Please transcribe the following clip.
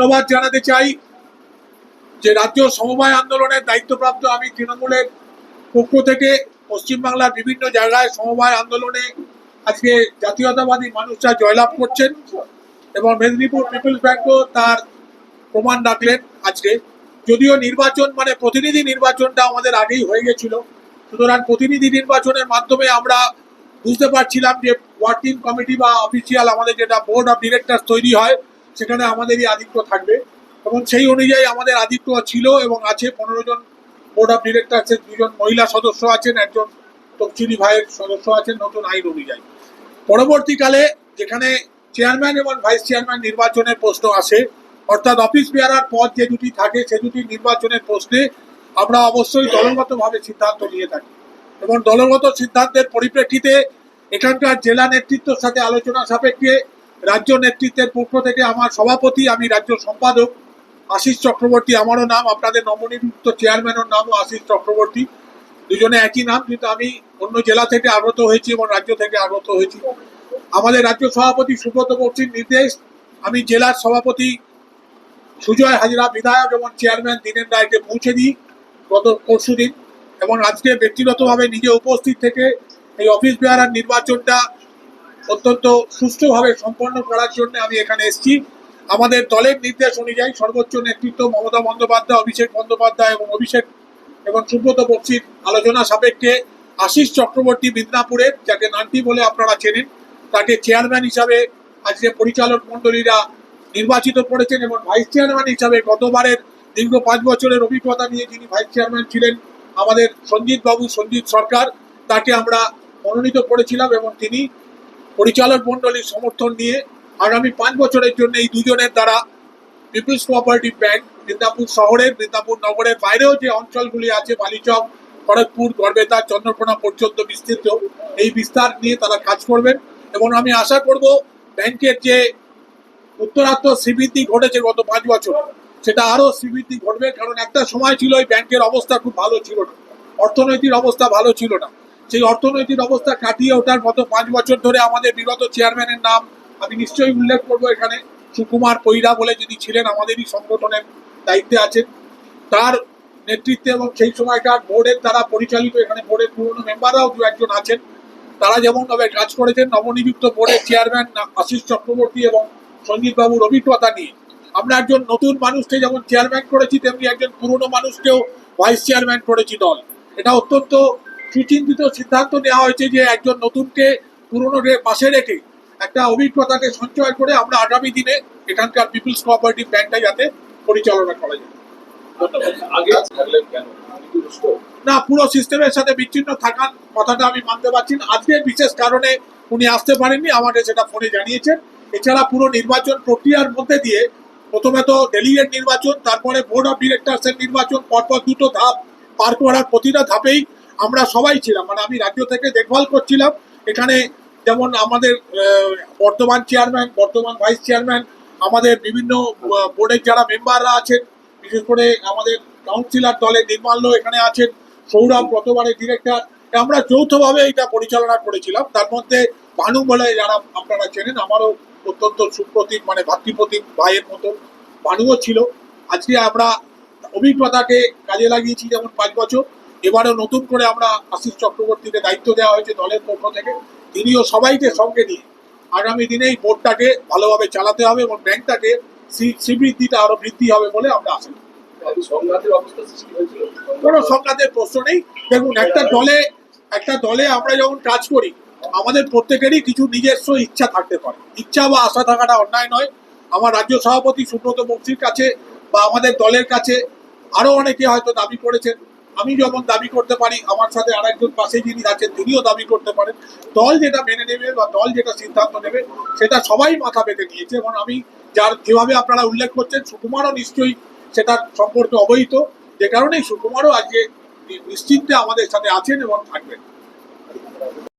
ধন্যবাদ জানাতে চাই যে রাজ্য সমবায় আন্দোলনের দায়িত্বপ্রাপ্ত আমি তৃণমূলের পক্ষ থেকে পশ্চিমবাংলার বিভিন্ন জায়গায় সমবায় আন্দোলনে আজকে জাতীয়তাবাদী মানুষরা জয়লাভ করছেন এবং মেদিনীপুর পিপলস ব্যাংকও তার প্রমাণ রাখলেন আজকে। যদিও নির্বাচন মানে প্রতিনিধি নির্বাচনটা আমাদের আগেই হয়ে গেছিল। সুতরাং প্রতিনিধি নির্বাচনের মাধ্যমে আমরা বুঝতে পারছিলাম যে ওয়ার্কিং কমিটি বা অফিসিয়াল আমাদের যেটা বোর্ড অফ ডিরেক্টর তৈরি হয় সেখানে আমাদেরই আধিক্য থাকবে। এবং সেই অনুযায়ী আমাদের আধিক্য ছিল এবং আছে পনেরো জন বোর্ড অফ ডিরেক্টরসের দুজন মহিলা সদস্য আছেন, একজন তফসিলি ভাইয়ের সদস্য আছেন নতুন আইন অনুযায়ী। পরবর্তীকালে যেখানে চেয়ারম্যান এবং ভাইস চেয়ারম্যান নির্বাচনের প্রশ্ন আসে, অর্থাৎ অফিস বেয়ারার পদ যে দুটি থাকে, সে দুটি নির্বাচনের প্রশ্নে আমরা অবশ্যই দলগতভাবে সিদ্ধান্ত নিয়ে থাকি। এবং দলগত সিদ্ধান্তের পরিপ্রেক্ষিতে এখানকার জেলা নেতৃত্বের সাথে আলোচনা সাপেক্ষে রাজ্য নেতৃত্বের পক্ষ থেকে আমার সভাপতি, আমি রাজ্য সম্পাদক আশিস চক্রবর্তী, আমারও নাম, আপনাদের নবনিযুক্ত চেয়ারম্যানের নামও আশিস চক্রবর্তী। দুজনে একই নাম, কিন্তু আমি অন্য জেলা থেকে আগত হয়েছি এবং রাজ্য থেকে আগত হয়েছি। আমাদের রাজ্য সভাপতি সুব্রত বক্সির নির্দেশ, আমি জেলার সভাপতি সুজয় হাজরা, বিধায়ক এবং চেয়ারম্যান দিনেন রায়কে পৌঁছে দিই গত পরশু দিন এবং আজকে ব্যক্তিগতভাবে নিজে উপস্থিত থেকে এই অফিস বেয়ারার নির্বাচনটা অত্যন্ত সুষ্ঠুভাবে সম্পন্ন করার জন্য আমি এখানে এসেছি। আমাদের দলের নির্দেশ অনুযায়ী সর্বোচ্চ নেতৃত্ব মমতা বন্দ্যোপাধ্যায়, অভিষেক বন্দ্যোপাধ্যায় এবং অভিষেক এবং সুব্রত বক্সির আলোচনা সাপেক্ষে আশিস চক্রবর্তী মিদনাপুরের যাকে নান্টি বলে আপনারা চেনেন, তাকে চেয়ারম্যান হিসাবে আজকে পরিচালক মণ্ডলীরা নির্বাচিত করেছেন এবং ভাইস চেয়ারম্যান হিসাবে গতবারের দীর্ঘ পাঁচ বছরের অভিজ্ঞতা নিয়ে যিনি ভাইস চেয়ারম্যান ছিলেন, আমাদের সঞ্জিত বাবু, সঞ্জিত সরকার, তাকে আমরা মনোনীত করেছিলাম এবং তিনি পরিচালক মণ্ডলীর সমর্থন নিয়ে আগামী পাঁচ বছরের জন্য এই দুজনের দ্বারা পিপলস কোঅপারেটিভ ব্যাংক বৃন্দাপুর শহরের বৃন্দাপুর নগরের বাইরেও যে অঞ্চলগুলি আছে, বালিচক, খড়গপুর, গড়বেতা, চন্দ্রকোনা পর্যন্ত বিস্তৃত, এই বিস্তার নিয়ে তারা কাজ করবেন। এবং আমি আশা করব ব্যাংকের যে উত্তরাত্ম শ্রীবৃদ্ধি ঘটেছে গত পাঁচ বছর, সেটা আরও শ্রীবৃদ্ধি ঘটবে। কারণ একটা সময় ছিল এই ব্যাংকের অবস্থা খুব ভালো ছিল না। অর্থনৈতিক অবস্থা ভালো ছিল না। সেই অর্থনৈতিক অবস্থা কাটিয়ে ওঠার গত পাঁচ বছর ধরে আমাদের বিগত চেয়ারম্যানের নাম আমি নিশ্চয়ই উল্লেখ করব এখানে। সুকুমার পৈরা বলে যিনি ছিলেন আমাদেরই সংগঠনের দায়িত্বে আছেন। তার নেতৃত্বে এবং সেই সময়কার বোর্ডের দ্বারা পরিচালিত এখানে বোর্ডের পুরনো মেম্বাররাও দু একজন আছেন। তারা যেমনভাবে কাজ করেছেন, নবনিযুক্ত বোর্ডের চেয়ারম্যান আশিস চক্রবর্তী এবং সঞ্জিত বাবুর অভিজ্ঞতা নিয়ে। আমরা একজন নতুন মানুষকে যেমন চেয়ারম্যান করেছি, তেমনি একজন পুরনো মানুষকেও ভাইস চেয়ারম্যান করেছি দল। এটা অত্যন্ত সুচিন্তিত সিদ্ধান্ত নেওয়া হয়েছে যে একজন নতুনকে পুরনো রে- পাশে রেখে একটা অভিজ্ঞতাকে সঞ্চয় করে আমরা আগামী দিনে এখানকার পিপলস কোঅপারেটিভ ব্যাংকটা যাতে পরিচালনা করা যায়। না পুরো সিস্টেমের সাথে বিচ্ছিন্ন থাকার কথাটা আমি মানতে পারছি না। আজকে বিশেষ কারণে উনি আসতে পারেননি আমাকে সেটা ফোনে জানিয়েছেন। এছাড়া পুরো নির্বাচন প্রক্রিয়ার মধ্যে দিয়ে প্রথমে তো ডেলিগেট নির্বাচন তারপরে বোর্ড অফ ডিরেক্টরসের নির্বাচন পরপর দুটো ধাপ পার করার প্রতিটা ধাপেই আমরা সবাই ছিলাম মানে আমি রাজ্য থেকে দেখভাল করছিলাম। এখানে যেমন আমাদের বর্তমান চেয়ারম্যান বর্তমান ভাইস চেয়ারম্যান আমাদের বিভিন্ন বোর্ডের যারা মেম্বাররা আছেন, বিশেষ করে আমাদের কাউন্সিলর দলের নির্মাল্য এখানে আছেন, সৌরভ গতবারের ডিরেক্টর আমরা যৌথভাবে এটা পরিচালনা করেছিলাম। তার মধ্যে ভানু বলে যারা আপনারা চেনেন, আমারও অত্যন্ত সুপ্রতীক মানে ভাতৃপ্রতীক ভাইয়ের মতন ভানুও ছিল। আজকে আমরা অভিজ্ঞতাকে কাজে লাগিয়েছি যেমন পাঁচ বছর। এবারেও নতুন করে আমরা আশিস চক্রবর্তীকে দায়িত্ব দেওয়া হয়েছে দলের পক্ষ থেকে। তিনিও সবাইকে সঙ্গে নিয়ে আগামী দিনে এই বোর্ডটাকে ভালোভাবে চালাতে হবে এবং ব্যাংকটাকে শ্রীবৃদ্ধিটা আরও বৃদ্ধি হবে বলে আমরা আশা করি। হয়েছিল? কোনো সংঘাতের প্রশ্ন নেই। দেখুন একটা দলে একটা দলে আমরা যখন কাজ করি আমাদের প্রত্যেকেরই কিছু নিজস্ব ইচ্ছা থাকতে পারে। ইচ্ছা বা আশা থাকাটা অন্যায় নয়। আমার রাজ্য সভাপতি সুব্রত বক্সির কাছে বা আমাদের দলের কাছে আরও অনেকে হয়তো দাবি করেছেন আমি যখন দাবি করতে পারি, আমার সাথে আরেকজন পাশে যিনি আছেন, তিনিও দাবি করতে পারেন। দল যেটা মেনে নেবে বা দল যেটা সিদ্ধান্ত নেবে, সেটা সবাই মাথা পেতে দিয়েছে। এবং আমি যার যেভাবে আপনারা উল্লেখ করছেন, সুকুমারও নিশ্চয়ই সেটার সম্পর্কে অবহিত। যে কারণেই সুকুমারও আজকে নিশ্চিন্তে আমাদের সাথে আছেন এবং থাকবেন।